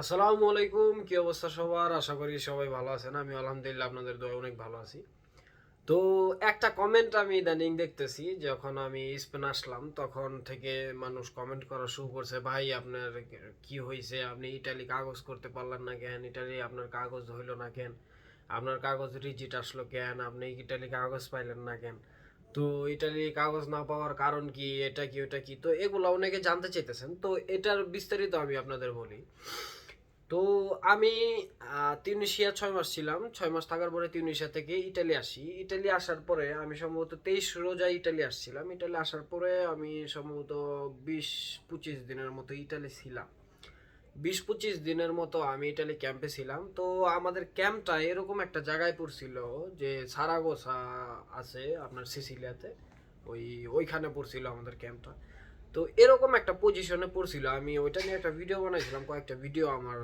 আসসালামু আলাইকুম, কি অবস্থা সবার? আশা করি সবাই ভালো আছেন। আমি আলহামদুলিল্লাহ আপনাদের দোয়া অনেক ভালো আছি। তো একটা কমেন্ট আমি ইদানিং দেখতেছি, যখন আমি স্পেন আসলাম, তখন থেকে মানুষ কমেন্ট করা শুরু করছে, ভাই, আপনার কি হয়েছে আপনি ইটালি কাগজ করতে পারলেন না কেন? ইটালি আপনার কাগজ হইল না কেন? আপনার কাগজ রিজিট আসলো কেন? আপনি ইটালি কাগজ পাইলেন না কেন? তো ইটালি কাগজ না পাওয়ার কারণ কি? এটা কি? ওটা কি? তো এগুলো অনেকে জানতে চাইতেছেন। তো এটার বিস্তারিত আমি আপনাদের বলি। তো আমি আহ, তিউনিসিয়া ছয় মাস ছিলাম। ছয় মাস থাকার পরে তিউনিশিয়া থেকে ইটালি আসি। ইটালি আসার পরে আমি সম্ভবত তেইশ রোজা ইটালি আসছিলাম। ইটালি আসার পরে আমি সম্ভবত বিশ পঁচিশ দিনের মতো ইটালি ছিলাম। বিশ পঁচিশ দিনের মতো আমি ইটালি ক্যাম্পে ছিলাম। তো আমাদের ক্যাম্পটা এরকম একটা জায়গায় পড়ছিল যে সারাগোসা আছে আপনার সিসিলিয়াতে। ওই ওইখানে পড়ছিল আমাদের ক্যাম্পটা। তো এরকম একটা পজিশনে পড়ছিল। আমি ওইটা নিয়ে একটা ভিডিও বানাইছিলাম, কয়েকটা ভিডিও আমার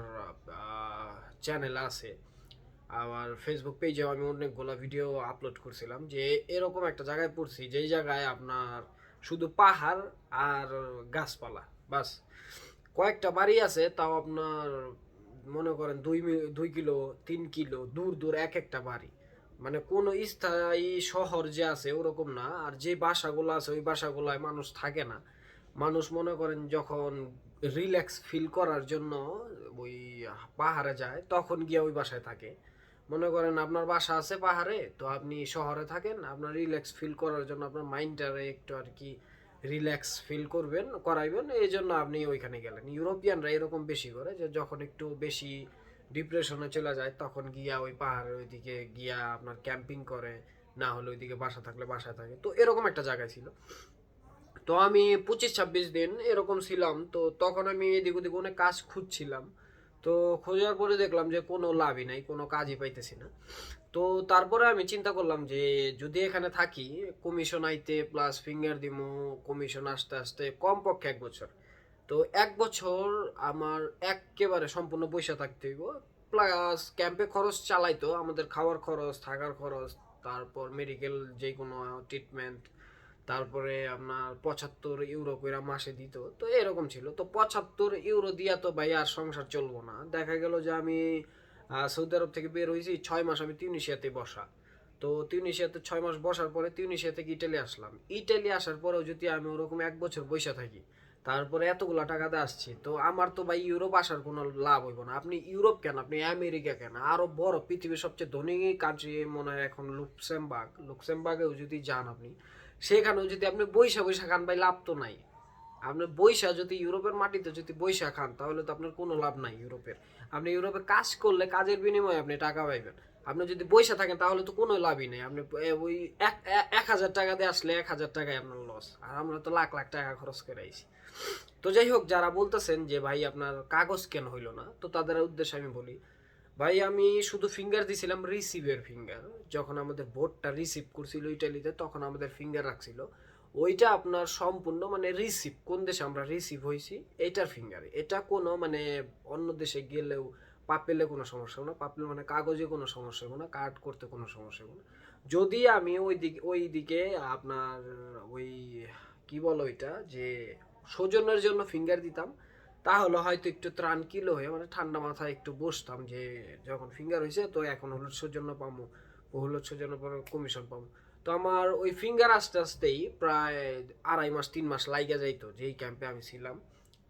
চ্যানেল আছে। আমার ফেসবুক পেজেও আমি অনেকগুলো ভিডিও আপলোড করছিলাম যে এরকম একটা জায়গায় পড়ছি, যেই জায়গায় আপনার শুধু পাহাড় আর গাছপালা, বাস। কয়েকটা বাড়ি আছে, তাও আপনার মনে করেন দুই দুই কিলো, তিন কিলো, দূর দূর এক একটা বাড়ি। মানে কোনো স্থায়ী শহর যে আছে ওরকম না, আর যে বাসাগুলো আছে ওই বাসাগুলোয় মানুষ থাকে না। মানুষ মনে করেন যখন রিল্যাক্স ফিল করার জন্য ওই পাহাড়ে যায়, তখন গিয়ে ওই বাসায় থাকে। মনে করেন আপনার বাসা আছে পাহাড়ে, তো আপনি শহরে থাকেন, আপনার রিল্যাক্স ফিল করার জন্য আপনার মাইন্ডটারে একটু আর কি রিল্যাক্স ফিল করবেন, করাইবেন, এই জন্য আপনি ওইখানে গেলেন। ইউরোপিয়ানরা এরকম বেশি করে যে যখন একটু বেশি ডিপ্রেশনে চলে যায়, তখন গিয়া ওই পাহাড়ের ওইদিকে গিয়া আপনার ক্যাম্পিং করে, না হলে ওইদিকে বাসা থাকলে বাসায় থাকে। তো এরকম একটা জায়গায় ছিল। তো আমি পঁচিশ ছাব্বিশ দিন এরকম ছিলাম, তো তখন আমি এদিক ওদিক অনেক কাজ খুঁজছিলাম। তো খোঁজার পরে দেখলাম যে কোনো লাভই নাই, কোনো কাজই পাইতেছি না। তো তারপরে আমি চিন্তা করলাম যে যদি এখানে থাকি কমিশন আইতে প্লাস ফিঙ্গার দিমু কমিশন আসতে আসতে কমপক্ষে এক বছর। তো এক বছর আমার একেবারে সম্পূর্ণ পয়সা থাকতে হইব প্লাস ক্যাম্পে খরচ চালাইতো, আমাদের খাওয়ার খরচ, থাকার খরচ, তারপর মেডিকেল যে কোনো ট্রিটমেন্ট তারপরে আপনার পঁচাত্তর ইউরো কইরা মাসে দিত। তো এরকম ছিল। তো পঁচাত্তর ইউরো দিয়া তো ভাই আর সংসার চলবো না। দেখা গেল যে আমি সৌদি আরব থেকে বের হয়েছি ছয় মাস আমি তিউনিশিয়াতে বসা। তো তিউনিশিয়াতে ছয় মাস বসার পরে তিউনিশিয়া থেকে ইটালি আসলাম। ইটালি আসার পরেও যদি আমি ওরকম এক বছর বসে থাকি, তারপরে এতগুলা টাকাতে আসছি, তো আমার তো ভাই ইউরোপ আসার কোনো লাভ হইব না। আপনি ইউরোপ কেন? আপনি আমেরিকা কেন? আরও বড়, পৃথিবীর সবচেয়ে ধনী কান্ট্রি মনে হয় এখন লুক্সেমবার্গ। লুক্সেমবার্গেও যদি যান আপনি সেখানেও যদি আপনি বৈশা বৈশা খান ভাই, লাভ তো নাই। আপনি বৈশা যদি ইউরোপের মাটিতে যদি বৈশা খান, তাহলে তো আপনার কোনো লাভ নাই ইউরোপের। আপনি ইউরোপে কাজ করলে কাজের বিনিময়ে আপনি টাকা পাইবেন। আপনি যদি বৈশা থাকেন, তাহলে তো কোনো লাভই নেই। আপনি ওই এক হাজার টাকা দিয়ে আসলে এক হাজার টাকায় আপনার লস আর আমরা তো লাখ লাখ টাকা খরচ করে আইছি। তো যাই হোক, যারা বলতেছেন যে, ভাই, আপনার কাগজ কেন হইল না? তো তাদের উদ্দেশ্যে আমি বলি ভাই, আমি শুধু ফিঙ্গার দিছিলাম রিসিভের ফিঙ্গার যখন আমাদের বোর্ডটা রিসিভ করছিল ইটালিতে তখন আমাদের ফিঙ্গার রাখছিল। ওইটা আপনার সম্পূর্ণ মানে রিসিভ কোন দেশে আমরা রিসিভ হয়েছি, এটার ফিঙ্গার এটা কোনো মানে অন্য দেশে গেলেও পাপেলে কোনো সমস্যা হবে না। পাপেল মানে কাগজে কোনো সমস্যা হবে না কাট করতে কোনো সমস্যা হবে না। যদি আমি ওই দিকে ওই দিকে আপনার ওই কি বলো ওইটা, যে সৌজন্যের জন্য ফিঙ্গার দিতাম তাহলে হয়তো একটু ত্রাণ কিলো হয়ে মানে ঠান্ডা মাথায় একটু বসতাম যে যখন ফিঙ্গার হয়েছে, তো এখন হলুদ সৌজন্য ও হলুদ সৌজন্য কমিশন পাবো তো আমার ওই ফিঙ্গার আস্তে আস্তেই প্রায় আড়াই মাস, তিন মাস লাইগা যাইতো, যেই ক্যাম্পে আমি ছিলাম।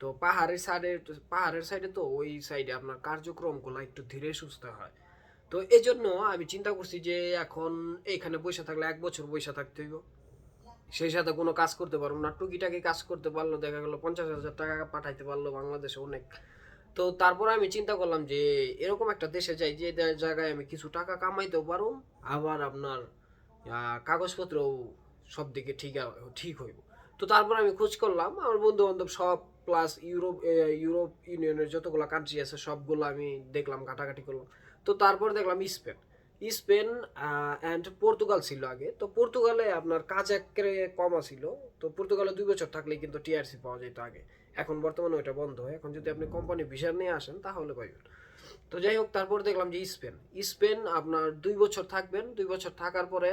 তো পাহাড়ের সাইডে পাহাড়ের সাইডে তো ওই সাইডে আপনার কার্যক্রমগুলো একটু ধীরে সুস্থ হয়। তো এই জন্য আমি চিন্তা করছি যে এখন এইখানে বসে থাকলে এক বছর বসে থাকতে হইব সেই সাথে কোনো কাজ করতে পারব না। টুকিটাকি কাজ করতে পারল দেখা গেলো পঞ্চাশ হাজার টাকা পাঠাইতে পারল বাংলাদেশে অনেক। তো তারপরে আমি চিন্তা করলাম যে এরকম একটা দেশে যাই যে জায়গায় আমি কিছু টাকা কামাইতেও পারো আবার আপনার আহ, কাগজপত্রও সব দিকে ঠিক ঠিক হইব। তো তারপর আমি খোঁজ করলাম আমার বন্ধু বান্ধব সব প্লাস ইউরোপ ইউরোপ ইউনিয়নের যতগুলো কান্ট্রি আছে সবগুলো আমি দেখলাম ঘাটাঘাটি করলাম। তো তারপর দেখলাম স্পেন। স্পেন অ্যান্ড পর্তুগাল ছিল আগে। তো পর্তুগালে আপনার কাজ একেবারে কমা ছিল। তো পর্তুগালে দুই বছর থাকলেই কিন্তু টিআরসি পাওয়া যেত আগে। এখন বর্তমানে ওইটা বন্ধ। হয় এখন যদি আপনি কোম্পানি ভিসা নিয়ে আসেন, তাহলে পাইবেন তো যাই হোক, তারপর দেখলাম যে স্পেন। স্পেন আপনার দুই বছর থাকবেন। দুই বছর থাকার পরে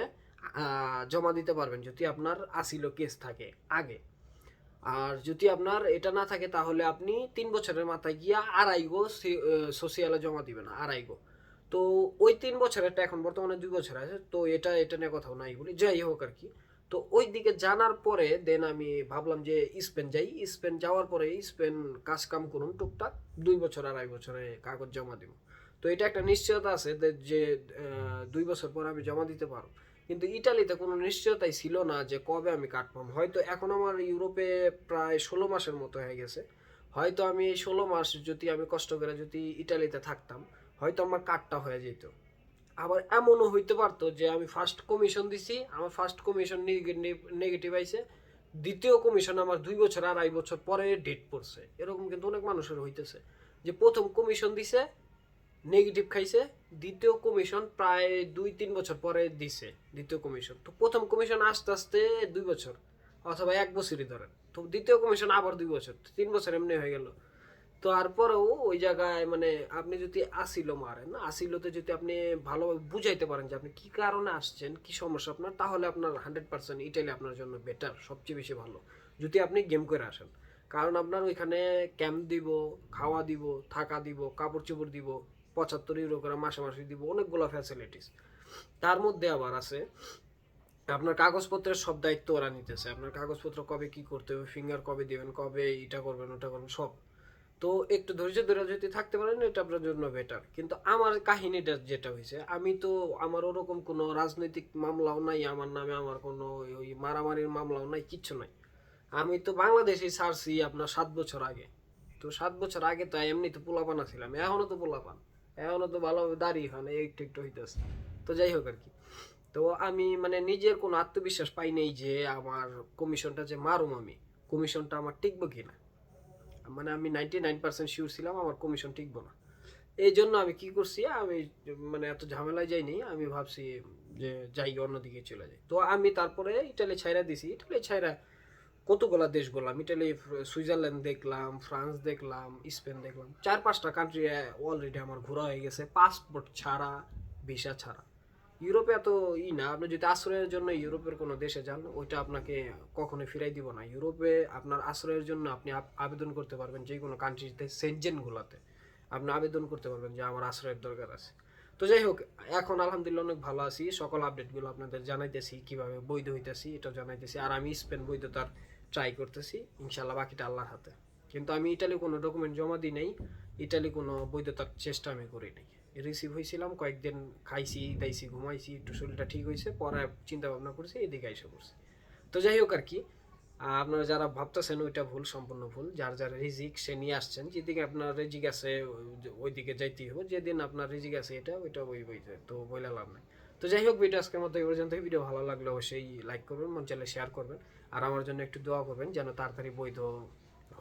জমা দিতে পারবেন যদি আপনার আসিল কেস থাকে আগে। আর যদি আপনার এটা না থাকে, তাহলে আপনি তিন বছরের মাথায় গিয়া আড়াই গো সোশিয়ালে জমা দিবেন আড়াই গো তো ওই তিন বছরেরটা এখন বর্তমানে দুই বছর আছে, তো এটা এটা নিয়ে কথাও নাই বলি, যাই হোক আর কি। তো ওই দিকে জানার পরে দেন আমি ভাবলাম যে স্পেন যাই, স্পেন যাওয়ার পরে স্পেন কাজ কাম করুন টুকটাক, দুই বছর আড়াই বছরে কাগজ জমা দিব। তো এটা একটা নিশ্চয়তা আছে যে- দুই বছর পর আমি জমা দিতে পারব কিন্তু ইটালিতে কোনো নিশ্চয়তাই ছিল না যে কবে আমি পাবো। হয়তো এখন আমার ইউরোপে প্রায় ষোলো মাসের মতো হয়ে গেছে। হয়তো আমি এই ষোলো মাস যদি আমি কষ্ট করে যদি ইটালিতে থাকতাম হয়তো আমার কার্ডটা হয়ে যেত। আবার এমনও হইতে পারতো যে আমি ফার্স্ট কমিশন দিছি, আমার ফার্স্ট কমিশন নেগেটিভ আইছে, দ্বিতীয় কমিশন আমার দুই বছর আড়াই বছর পরে ডেট পড়ছে। এরকম কিন্তু অনেক মানুষের হইতেছে যে প্রথম কমিশন দিছে নেগেটিভ খাইছে, দ্বিতীয় কমিশন প্রায় দুই, তিন বছর পরে দিছে দ্বিতীয় কমিশন তো প্রথম কমিশন আস্তে আস্তে দুই বছর, অথবা এক বছরই ধরেন। তো দ্বিতীয় কমিশন আবার দুই বছর, তিন বছর এমনি হয়ে গেল। তারপরেও ওই জায়গায় মানে আপনি যদি আসিল মারেন আসিলতে যদি আপনি ভালোভাবে বুঝাইতে পারেন যে আপনি কি কারণে আসছেন, কি সমস্যা আপনার, তাহলে আপনার হান্ড্রেড পার্সেন্ট ইটালি আপনার জন্য বেটার সবচেয়ে বেশি ভালো। যদি আপনি গেম করে আসেন। কারণ আপনার ওইখানে ক্যাম্প দিব, খাওয়া দিব, থাকা দিব কাপড় চোপড় দিব, পঁচাত্তর ইউরো করে মাসে মাসে দিব, অনেকগুলো ফ্যাসিলিটিস তার মধ্যে আবার আছে, আপনার কাগজপত্রের সব দায়িত্ব ওরা নিতেছে। আপনার কাগজপত্র কবে কি করতে হবে ফিঙ্গার কবে দিবেন, কবে এটা করবেন, ওটা করবেন, সব। তো একটু ধৈর্য ধরে যদি থাকতে পারেন, এটা আপনার জন্য বেটার কিন্তু আমার কাহিনীটা যেটা হয়েছে, আমি তো আমার ওরকম কোনো রাজনৈতিক মামলাও নাই, আমার নামে আমার কোনো ওই মারামারির মামলাও নাই, কিচ্ছু নাই। আমি তো বাংলাদেশে ছাড়ছি আপনার সাত বছর আগে। তো সাত বছর আগে তো এমনি তো পোলাপানা ছিলাম এখনও তো পোলাপান। এখনও তো ভালোভাবে দাঁড়িয়ে হয় না, একটু একটু হইতেছে। তো যাই হোক আর কি। তো আমি মানে নিজের কোনো আত্মবিশ্বাস পাই নেই যে আমার কমিশনটা যে মারুম আমি কমিশনটা আমার টিকবো কিনা। মানে আমি নাইনটি নাইন পার্সেন্ট শিওর ছিলাম আমার কমিশন টিকবো না এই জন্য আমি কি করছি, আমি মানে এত ঝামেলায় যাইনি, আমি ভাবছি যে যাই অন্যদিকে চলে যাই। তো আমি তারপরে ইটালি ছাইরা দিছি। ইটালি ছাইরা কতগুলা দেশ গেলাম? ইটালি, সুইজারল্যান্ড দেখলাম, ফ্রান্স দেখলাম, স্পেন দেখলাম। চার পাঁচটা কান্ট্রি অলরেডি আমার ঘোরা হয়ে গেছে। পাসপোর্ট ছাড়া ভিসা ছাড়া। ইউরোপে এত ই না। আপনি যদি আশ্রয়ের জন্য ইউরোপের কোনো দেশে যান, ওইটা আপনাকে কখনো ফিরাই দিব না। ইউরোপে আপনার আশ্রয়ের জন্য আপনি আবেদন করতে পারবেন যে কোনো কান্ট্রিতে সেনজেনগুলোতে আপনি আবেদন করতে পারবেন যে আমার আশ্রয়ের দরকার আছে। তো যাই হোক, এখন আলহামদুলিল্লাহ অনেক ভালো আছি। সকল আপডেটগুলো আপনাদের জানাইতেছি, কীভাবে বৈধ হইতেছি এটা জানাইতেছি। আর আমি স্পেন বৈধতার ট্রাই করতেছি ইনশাল্লাহ বাকিটা আল্লাহর হাতে। কিন্তু আমি ইটালি কোনো ডকুমেন্ট জমা দিই নাই। ইটালি কোনো বৈধতার চেষ্টা আমি করি নাই। রিসিভ হয়েছিলাম কয়েকদিন খাইছি, দাইছি, ঘুমাইছি, একটু শরীরটা ঠিক হয়েছে পরে চিন্তা ভাবনা করছি, এদিকে এসে করছি তো যাই হোক আর কি আপনারা যারা ভাবতেছেন ওইটা ভুল, সম্পূর্ণ ভুল, যার যার রিজিক সে নিয়ে আসছেন, যেদিকে আপনার রিজিক আছে ওই- ওই দিকে যাইতেই হবে যেদিন আপনার রিজিক আছে এটা, ওইটা ওই বইতে তো বইলে লাভ নাই। তো যাই হোক ভিডিও আজকের মতো এই পর্যন্ত ভিডিও ভালো লাগলে অবশ্যই লাইক করবেন, মন চাইলে শেয়ার করবেন, আর আমার জন্য একটু দোয়া করবেন, যেন তাড়াতাড়ি বৈধ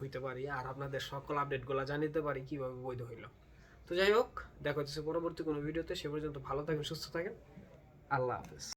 হইতে পারি, আর আপনাদের সকল আপডেটগুলো জানিতে পারি, কীভাবে বৈধ হইল। তো যাই হোক, দেখা হচ্ছে পরবর্তী কোনো ভিডিওতে। সে পর্যন্ত ভালো থাকেন, সুস্থ থাকেন। আল্লাহ হাফেজ।